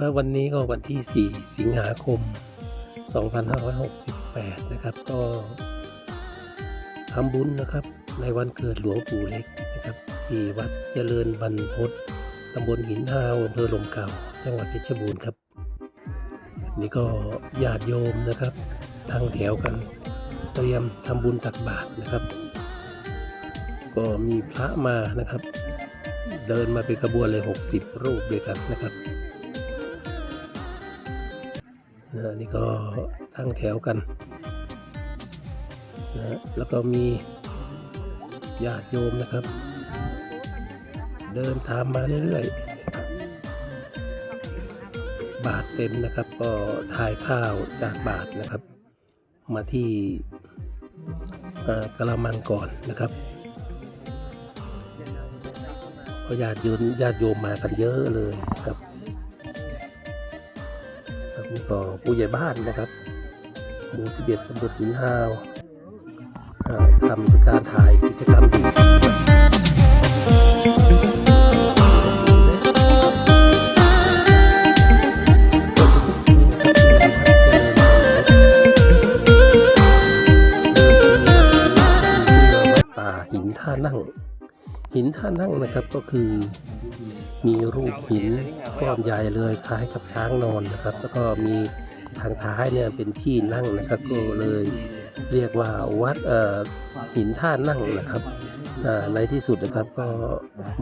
ก็วันนี้ก็วันที่ 4 สิงหาคม 2568 นะครับ ก็ทำบุญนะครับในวันเกิดหลวงปู่เล็กนะครับ ที่วัดเจริญบรรพตตำบลหินห้าวอำเภอลมเก่า จังหวัดเพชรบูรณ์ครับ นี่ก็ญาติโยมนะครับตั้งแถวกันเตรียมทำบุญตักบาตรนะครับ ก็มีพระมานะครับ เดินมาเป็นขบวนเลย 60 รูปด้วยกันนะครับ นะนี่ก็ตั้งแถวกันนะแล้วก็มีญาติโยมนะครับ เดินตามมาเรื่อยๆ บาทเต็มนะครับ ก็ถ่ายข้าวจากบาทนะครับ มาที่เอ่อกระมังก่อนนะครับเพราะญาติโยมญาติโยมมากันเยอะเลยครับ ก็ผู้ใหญ่บ้านนะครับหมู่สิบเอ็ดตำบลหินหาวทำการถ่ายกิจกรรมที่ป่าหินท่านั่ง หินท่านั่งนะครับก็คือ มีรูปหินก้อนใหญ่เลยคล้ายกับช้างนอนนะครับ แล้วก็มีทางท้ายเนี่ยเป็นที่นั่งนะครับก็เลยเรียกว่าวัดหินท่านั่งนะครับในที่สุดนะครับก็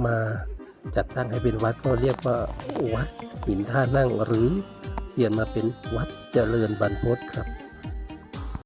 มาจัดตั้งให้เป็นวัดก็เรียกว่าวัดหินท่านั่งหรือเปลี่ยนมาเป็นวัดเจริญบรรพตครับ